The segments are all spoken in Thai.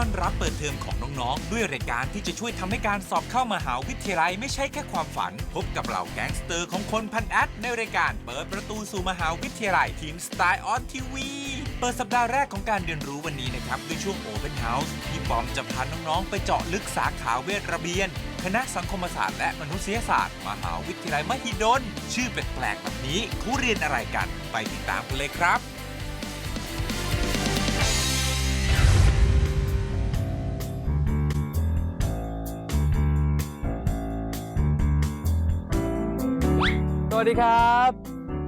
ต้อนรับเปิดเทอมของน้องๆ ด้วยรายการที่จะช่วยทำให้การสอบเข้ามหาวิทยาลัยไม่ใช่แค่ความฝัน พบกับเหล่าแก๊งสเตอร์ของคนพันแอดในรายการเปิดประตูสู่มหาวิทยาลัยทีมสไตล์ออนทีวีเปิดสัปดาห์แรกของการเรียนรู้วันนี้นะครับ ด้วยช่วง Open House พี่ปอมจะพาน้องๆ ไปเจาะลึกสาขาเวทระเบียน คณะสังคมศาสตร์และมนุษยศาสตร์ มหาวิทยาลัยมหิดล ชื่อแปลกๆแบบนี้เขาเรียนอะไรกัน ไปติดตามกันเลยครับ วัสดีครับ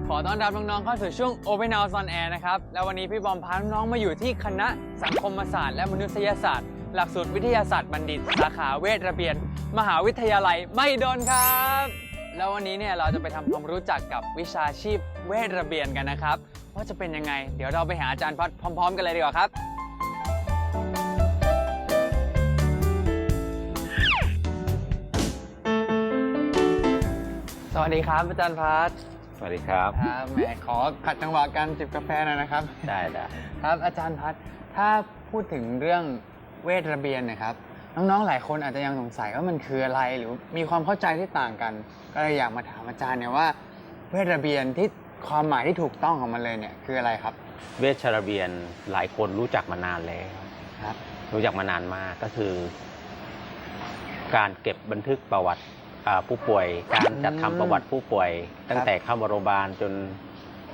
ขอต้อนรับน้องๆเข้าสู่ช่วง Open House on Air นะครับ แล้ววันนี้พี่บอมพาน้องมาอยู่ที่คณะสังคมศาสตร์และมนุษยศาสตร์ หลักสูตรวิทยาศาสตร์บัณฑิต สาขาเวทระเบียน มหาวิทยาลัยไม่ดนครับ แล้ววันนี้เนี่ยเราจะไปทำความรู้จักกับวิชาชีพเวทระเบียนกันนะครับ ว่าจะเป็นยังไง เดี๋ยวเราไปหาอาจารย์พัดพร้อม ๆ กันเลยดีกว่าครับ วัสดีครับอาจารย์พัดสวัสดีครับครับแหมขอขัดจังหวะการจิบกาแฟหน่อยนะครับ ได้ได้ครับอาจารย์พัดถ้าพูดถึงเรื่องเวทระเบียนนะครับ น้องๆหลายคนอาจจะยังสงสัยว่ามันคืออะไรหรือมีความเข้าใจที่ต่างกัน ก็เลยอยากมาถามอาจารย์เนี่ยว่า เวทระเบียนที่ความหมายที่ถูกต้องของมันเลยเนี่ยคืออะไรครับ เวชระเบียนหลายคนรู้จักมานานแล้วครับ รู้จักมานานมากก็คือ การเก็บบันทึกประวัติอ่า ผู้ป่วยการจัดทำประวัติผู้ป่วย ตั้งแต่เข้ามาโรงพยาบาลจน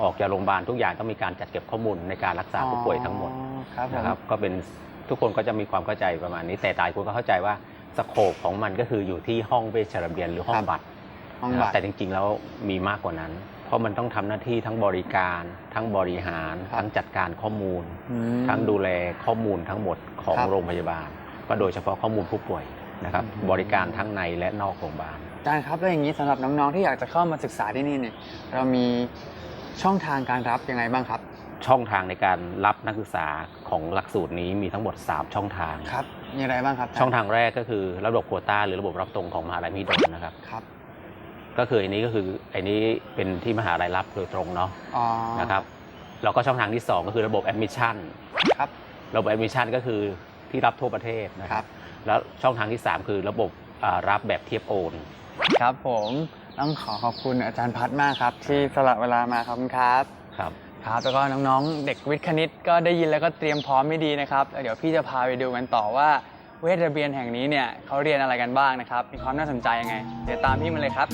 ออกจากโรงพยาบาลทุกอย่างต้องมีการจัดเก็บข้อมูลในการรักษาผู้ป่วยทั้งหมดอ๋อครับผมนะครับก็เป็นทุกคนก็จะมีความเข้าใจประมาณนี้ แต่หลายคนก็เข้าใจว่าสโคปของมันก็คืออยู่ที่ห้องเวชระเบียนหรือห้องบัตรห้องนะครับบัตรแต่จริงๆแล้วมีมากกว่านั้น เพราะมันต้องทำหน้าที่ทั้งบริการ ทั้งบริหารครับทั้งจัดการข้อมูลอืมทั้งดูแลข้อมูลทั้งหมดของครับโรงพยาบาล ก็โดยเฉพาะข้อมูลผู้ป่วย นะครับอืมบริการทั้งในและนอกโรงพยาบาลอาจารย์ครับแล้วอย่างนี้สำหรับน้องๆที่อยากจะเข้ามาศึกษาที่นี่เนี่ยเรามีช่องทางการรับยังไงบ้างครับ ช่องทางในการรับนักศึกษาของหลักสูตรนี้มีทั้งหมด 3 ช่องทางครับมีอะไรบ้างครับช่องทางแรกก็คือระบบโควต้าหรือระบบรับตรงของมหาลัยมหิดลนะครับครับก็คืออันนี้ก็คืออันนี้เป็นที่มหาลัยรับโดยตรงเนาะอ๋อนะครับแล้วก็ช่องทางที่ 2 ก็คือระบบแอดมิชชั่นครับระบบแอดมิชชั่นก็คือที่รับทั่วประเทศนะคครัรับบ แล้วช่องทางที่ 3 คือระบบอ่ารับแบบเทียบโอน ครับผมต้องขอขอบคุณอาจารย์พัดมากครับ ที่สละเวลามาขอบคุณครับครับครับแล้วก็น้องๆ เด็กวิทย์คณิตก็ได้ยินแล้วก็เตรียมพร้อมไม่ดีนะครับแล้วเดี๋ยวพี่จะพาไปดูกันต่อว่าเวทระเบียนแห่งนี้เนี่ยเขาเรียนอะไรกันบ้างนะครับ มีความน่าสนใจยังไง เดี๋ยวตามพี่มาเลยครับ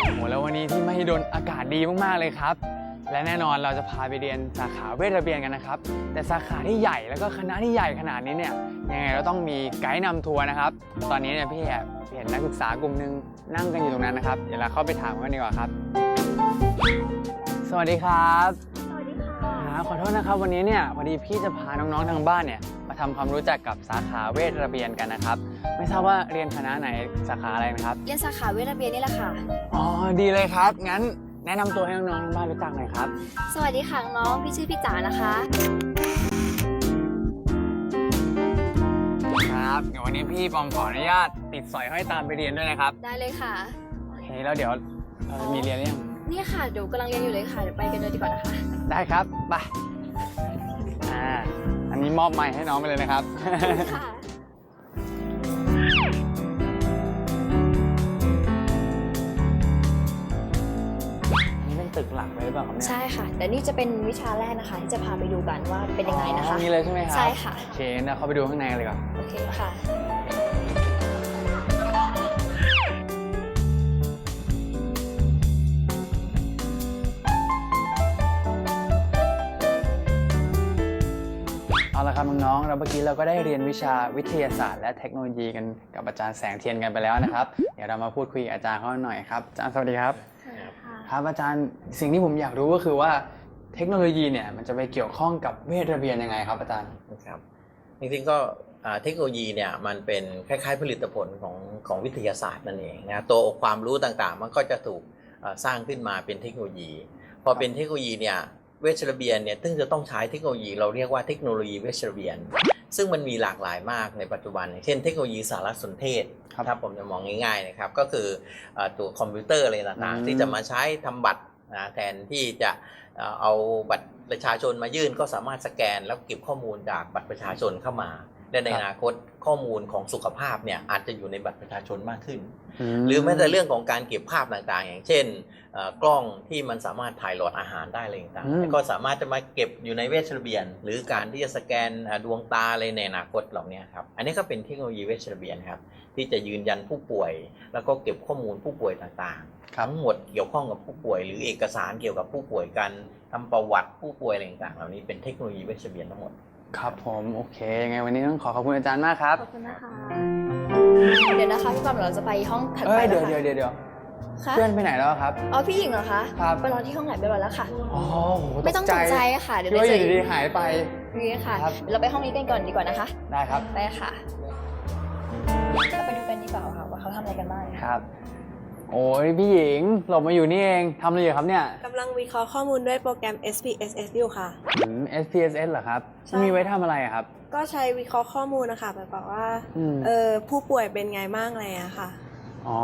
โอ้โหแล้ววันนี้ที่มหิดลอากาศดีมากๆเลยครับ และแน่นอนเราจะพาไปเรียนสาขาเวทระเบียนกันนะครับ แต่สาขาที่ใหญ่แล้วก็คณะที่ใหญ่ขนาดนี้เนี่ยยังไงเราต้องมีไกด์นำทัวร์นะครับ ตอนนี้เนี่ยพี่แอบเห็นนักศึกษากลุ่มหนึงนั่งกันอยู่ตรงนั้นนะครับ เดี๋ยวเราเข้าไปถามกันดีกว่าครับ สวัสดีครับสวัสดีค่ะอ่าขอโทษนะครับ วันนี้เนี่ยพอดีพี่จะพาน้องๆทางบ้านเนี่ยมาทำความรู้จักกับสาขาเวทระเบียนกันนะครับ ไม่ทราบว่าเรียนคณะไหนสาขาอะไรนะครับ เรียนสาขาเวทระเบียนนี่แหละค่ะอ๋อดีเลยครับงั้น แนะนำตัวให้น้องๆทางบ้านรู้จักหน่อยครับ สวัสดีค่ะน้องพี่ชื่อพี่จ๋านะคะ ครับเดี๋ยววันนี้พี่ปอมขออนุญาตติดสอยห้อยตามไปเรียนด้วยนะครับได้เลยค่ะ โอเคแล้วเดี๋ยวเราจะมีเรียนหรือยังนี่ค่ะเดี๋ยวกำลังเรียนอยู่เลยค่ะเดี๋ยวไปกันเลยดีกว่านะคะ ได้ครับไปอ่าอันนี้มอบไม้ให้น้องไปเลยนะครับ ค่ะ ตึกหลักเลยหรือเปล่าครับเนี่ยใช่ค่ะ แต่นี่จะเป็นวิชาแรกนะคะ ที่จะพาไปดูกันว่าเป็นยังไงนะคะ อ๋อนี่เลยใช่ไหมครับใช่ค่ะ โอเคงั้นเราเข้าไปดูข้างในกันเลยก่อนโอเคค่ะ เอาละครับน้องๆแล้วเมื่อกี้เราก็ได้เรียนวิชาวิทยาศาสตร์และเทคโนโลยีกันกับอาจารย์แสงเทียนกันไปแล้วนะครับ เดี๋ยวเรามาพูดคุยกับอาจารย์เขาหน่อยครับอาจารย์สวัสดีครับ ครับอาจารย์สิ่งที่ผมอยากรู้ก็คือว่าเทคโนโลยีเนี่ยมันจะไปเกี่ยวข้องกับเวทระเบียนยังไงครับอาจารย์ครับจริงๆก็เทคโนโลยีเนี่ยมันเป็นคล้าย ๆ ผลิตผลของของวิทยาศาสตร์นั่นเองนะตัวความรู้ต่างๆ มันก็จะถูกสร้างขึ้นมาเป็นเทคโนโลยี พอเป็นเทคโนโลยีเนี่ยเวชระเบียนเนี่ยซึ่งจะต้องใช้เทคโนโลยีเราเรียกว่าเทคโนโลยีเวชระเบียน ซึ่งมันมีหลากหลายมากในปัจจุบันอย่างเช่นเทคโนโลยีสารสนเทศครับถ้าผมจะมองง่ายๆนะครับ ก็คืออ่าตัวคอมพิวเตอร์อะไรต่างอืมๆที่จะมาใช้ทำบัตรนะแทนที่จะเอ่อเอาบัตรประชาชนมายื่นก็สามารถสแกนแล้วเก็บข้อมูลจากบัตรประชาชนเข้ามา และในครับอนาคตข้อมูลของสุขภาพเนี่ยอาจจะอยู่ในบัตรประชาชนมากขึ้นมหรือแม้แต่เรื่องของการเก็บภาพต่างๆ อย่างเช่นเอ่อกล้องที่มันสามารถถ่ายหลอดอาหารได้อะไรต่างอืมๆก็สามารถจะมาเก็บอยู่ในเวชระเบียน หรือการที่จะสแกนอ่าดวงตาอะไรในอนาคตเหล่านี้ครับอันนี้ก็เป็นเทคโนโลยีเวชระเบียนครับที่จะยืนยันผู้ป่วย แล้วก็เก็บข้อมูลผู้ป่วยต่างๆทั้งหมดเกี่ยวข้องกับผู้ป่วย หรือเอกสารเกี่ยวกับผู้ป่วยการทำประวัติผู้ป่วยอะไรต่างๆเหล่านี้เป็นเทคโนโลยีเวชระเบียนทั้งหมด ครับผมโอเคยังไงวันนี้ต้องขอขอบคุณอาจารย์มากครับขอบคุณนะคะ เดี๋ยวนะคะพี่ปอมเดี๋ยวเราจะไปห้องถัดเอ้ไปยเดี๋ยวนะคะเดี๋ยวเดี๋ยวเดี๋ยวค่ะเพื่อนไปไหนแล้วครับ อ๋อพี่หญิงเหรอคะครับ ไปรอที่ห้องไหนไปรอแล้วค่ะ อ๋อโหไม่ต้องตกใจค่ะเดี๋ยวคิดว่าอยู่เจดีๆหายไป นี่ค่ะครับ เดี๋ยวเราไปห้องนี้กันก่อนดีกว่านะคะ ได้ครับไปค่ะเราไปดูกันดีกว่าค่ะว่าเขาทำอะไรกันบ้างครับ โอ้ยพี่หญิงหลบมาอยู่นี่เองทำอะไรอยู่ครับเนี่ยกำลังวิเคราะห์ข้อมูลด้วยโปรแกรม SPSS อยู่ค่ะ อืม SPSS เหรอครับใช่มีไว้ทำอะไรอะครับ ก็ใช้วิเคราะห์ข้อมูลนะคะแบบบอกว่าอืม เออผู้ป่วยเป็นไงบ้างอะไรอะค่ะ อ๋อ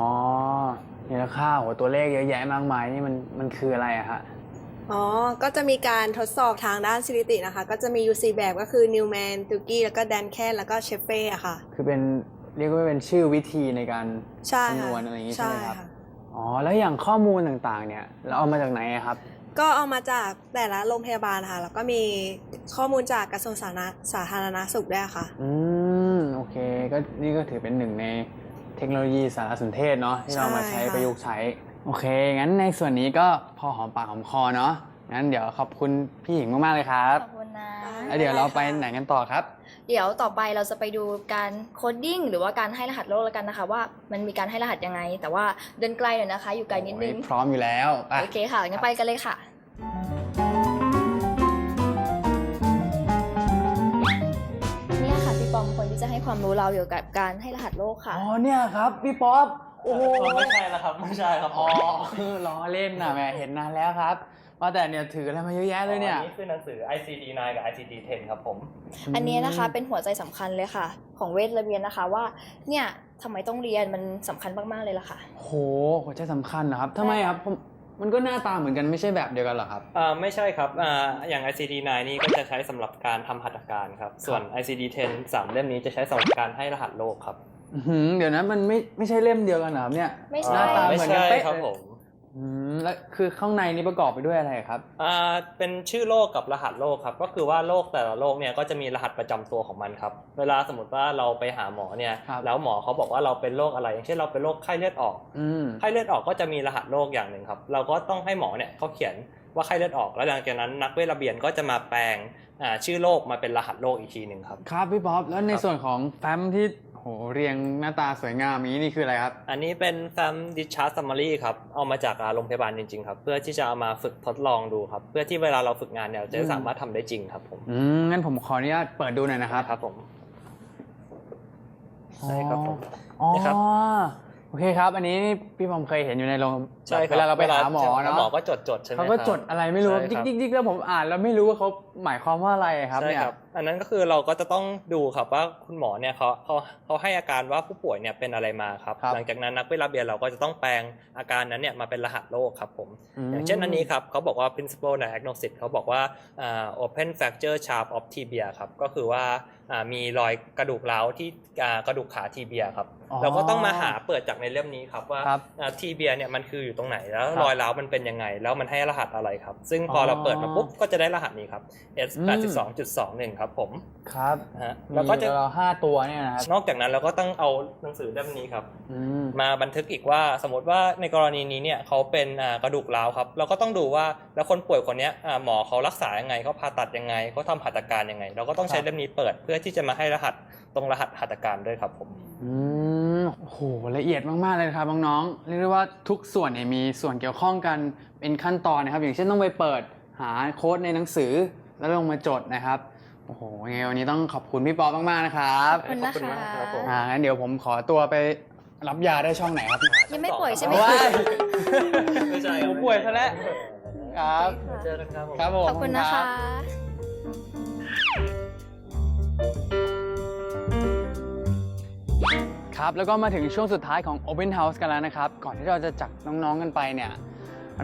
นี่ละค่าโหตัวเลขเยอะแยะมากมายนี่มันมันคืออะไรอะฮะอ๋อ ก็จะมีการทดสอบทางด้านสถิตินะคะ ก็จะมีอยู่4แบบก็คือ Newman t u k i แล้วก็แดนแคนแล้วก็เชฟเฟ่อะค่ะ คือเป็นเรียกว่าเป็นชื่อวิธีในการ ใช่คำนค่ะวณอะไรอย่างงี้ใช่ไหมครับค่ะ อ๋อ แล้วอย่างข้อมูลต่างๆ เนี่ยเราเอามาจากไหนอะครับ ก็เอามาจากแต่ละโรงพยาบาลค่ะ แล้วก็มีข้อมูลจากกระทรวงสาธารณสาธารณสุขด้วยค่ะ อืม โอเค ก็นี่ก็ถือเป็นหนึ่งในเทคโนโลยีสารสนเทศเนาะที่เรามาใช้ใช่ค่ะประยุกต์ใช้ โอเค งั้นในส่วนนี้ก็พอหอมปากหอมคอเนาะงั้นเดี๋ยวขอบคุณพี่หญิงมากๆเลยครับ ขอบคุณนะแล้วเดี๋ยวเราไปไหนกันต่อครับ เดี๋ยวต่อไปเราจะไปดูการโคดดิ้งหรือว่าการให้รหัสโลกแล้วกันนะคะ ว่ามันมีการให้รหัสยังไง แต่ว่าเดินไกลหน่อยนะคะ อยู่ไกลนิดนึง โอ้ยพร้อมอยู่แล้วไปโอเคค่ะงั้นไปกันเลยค่ะ เนี่ยค่ะพี่ปอมคนที่จะให้ความรู้เราเกี่ยวกับการให้รหัสโลกค่ะ อ๋อเนี่ยครับพี่ป๊อปโอ้โหไม่ใช่แล้วครับ ไม่ใช่ครับอ๋อคือล้อเล่นนะแหม่เห็นนานแล้วครับ ว่าแต่เนี่ยถืออะไรมาเยอะแยะเลยเนี่ย อันนี้คือหนังสือ ICD 9 กับ ICD 10 ครับผม อันนี้นะคะเป็นหัวใจสำคัญเลยค่ะ ของเวทระเบียนนะคะว่าเนี่ยทำไมต้องเรียนมันสำคัญมากๆเลยล่ะค่ะ โหหัวใจสำคัญนะครับทำไมครับผมมันก็หน้าตาเหมือนกันไม่ใช่แบบเดียวกันเหรอครับอ่าไม่ใช่ครับอ่าอย่าง ICD 9 นี่ก็จะใช้สำหรับการทำหัตถการครับ ส่วน ICD 10 3เล่มนี้จะใช้สำหรับการให้รหัสโลกครับอื้อหือเดี๋ยวนะมันไม่ไม่ใช่เล่มเดียวกันเหรอครับเนี่ยไม่หใช่น้าตาไม่เหมือนใช่กันเป๊ะครับเลยผม อืมแล้วคือข้างในนี้ประกอบไปด้วยอะไรครับ อ่าเป็นชื่อโรคกับรหัสโรคครับ ก็คือว่าโรคแต่ละโรคเนี่ยก็จะมีรหัสประจำตัวของมันครับ เวลาสมมติว่าเราไปหาหมอเนี่ย ครับ แล้วหมอเขาบอกว่าเราเป็นโรคอะไร อย่างเช่นเราเป็นโรคไข้เลือดออก อืม ไข้เลือดออกก็จะมีรหัสโรคอย่างหนึ่งครับ เราก็ต้องให้หมอเนี่ยเขาเขียนว่าไข้เลือดออก แล้วหลังจากนั้นนักเวชระเบียนก็จะมาแปลงอ่าชื่อโรคมาเป็นรหัสโรคอีกทีหนึ่งครับ ครับพี่ป๊อปแล้วในครับ ส่วนของแฟ้มที่ โหเรียงหน้าตาสวยงามอย่างนี้นี่คืออะไรครับ อันนี้เป็นแฟ้มดิชาร์ s ซัมมารีครับ เอามาจากอ่าโรงพยาบาลจริงๆครับ เพื่อที่จะเอามาฝึกทดลองดูครับ เพื่อที่เวลาเราฝึกงานเนี่ยเราจะอืมสามารถทำได้จริงครับผมอืมงั้นผมขออนุญาตเปิดดูหน่อยนะครับครับผมใช่ครับผม อ๋อนี่ครับ โอเคครับ อันนี้นี่พี่ปอมเคยเห็นอยู่ในโรงใช่ครับเวลาเราไปหาหมอเนาะหมอก็จดจดๆใช่ไหมเขาก็ครับ จดอะไรไม่รู้ใช่ดิ๊คกรับดิ๊กดิ๊กแล้วผมอ่านแล้วไม่รู้ว่าเขาหมายความว่าอะไรครับใช่เนี่ย ครับอันนั้นก็คือเราก็จะต้องดูครับว่าคุณหมอเนี่ยเขาเขาเขาให้อาการว่าผู้ป่วยเนี่ยเป็นอะไรมาครับครับหลังจากนั้นนักเวชระเบียนเราก็จะต้องแปลงอาการนั้นเนี่ยมาเป็นรหัสโรคครับผมมอย่างเช่นอันนี้ครับเขาบอกว่า principle diagnosis เขาบอกว่าอ่า open fracture sharp of tibia ครับก็คือว่าอ่ามีรอยกระดูกร้าวที่อ่ากระดูกขาทีเบียครับอ๋อเราก็ต้องมาหาเปิดจากในเล่มนี้ครับว่าครับทีเบียเนี่ยมันคืออยู่ตรงไหนแล้วครับรอยร้าวมันเป็นยังไง แล้วมันให้รหัสอะไรครับ ซึ่งพอออเราเปิดมาปุ๊บก็จะได้รหัสนี้ครับ S อืม82.21ครับผมครับนะฮะมีแล้วก็จะเราห้าตัวเนี่ยนะครับ นอกจากนั้นเราก็ต้องเอาหนังสือเล่มนี้ครับ อืม มาบันทึกอีกว่าสมมติว่าในกรณีนี้เนี่ยเขาเป็นอ่ากระดูกร้าวครับ เราก็ต้องดูว่าแล้วคนป่วยคนเนี้ยอ่าหมอเขารักษายังไงเขาผ่าตัดยังไงเขาทำหัตถการยังไง เราก็ต้องใช้ครับ เล่มนี้เปิดเพื่อที่จะมาให้รหัสตรงรหัสหัตถการด้วยครับผมอืมโอ้โหละเอียดมากๆเลยนะครับน้องๆเรียกได้ว่าทุกส่วนเนี่ยมีส่วนเกี่ยวข้องกันเป็นขั้นตอนนะครับ อย่างเช่นต้องไปเปิดหาโค้ดในหนังสือแล้วลงมาจดนะครับโอ้โหยังไงวันนี้ต้องขอบคุณพี่ป๊อปมากๆนะครับขอบคุณนะขอบคุณคะมากครับผมอ่างั้นเดี๋ยวผมขอตัวไปรับยาได้ช่องไหนครับยังไม่ป่วยใช่ไหมว้ายไม่ใช่ผมป่วยซะแล้วครับเจอกันครับผม ครับผม ขอบคุณนะคะ ครับ แล้วก็มาถึงช่วงสุดท้ายของ Open House กันแล้วนะครับ ก่อนที่เราจะจากน้อง ๆ กันไปเนี่ย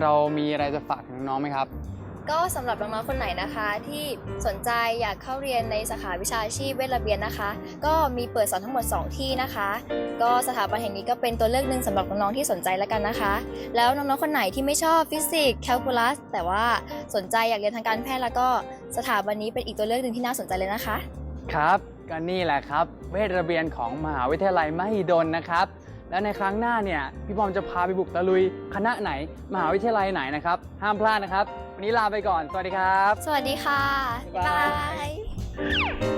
เรามีอะไรจะฝากถึงน้องๆไหมครับ ก็สำหรับน้องๆคนไหนนะคะที่สนใจอยากเข้าเรียนในสาขาวิชาชีพเวชระเบียนนะคะ ก็มีเปิดสอนทั้งหมด 2 ที่นะคะ ก็สถาบันแห่งนี้ก็เป็นตัวเลือกหนึ่งสำหรับน้องๆที่สนใจแล้วกันนะคะ แล้วน้องๆคนไหนที่ไม่ชอบฟิสิกส์แคลคูลัสแต่ว่าสนใจอยากเรียนทางการแพทย์แล้วก็สถาบันนี้เป็นอีกตัวเลือกหนึ่งที่น่าสนใจเลยนะคะ ครับก็นี่แหละครับ เวทระเบียนของมหาวิทยาลัยมหิดลนะครับ แล้วในครั้งหน้าเนี่ยพี่บอมจะพาไปบุกตะลุยคณะไหน มหาวิทยาลัยไหนนะครับ ห้ามพลาดนะครับ วันนี้ลาไปก่อน สวัสดีครับ สวัสดีค่ะ บ๊ายบายบ๊ายบาย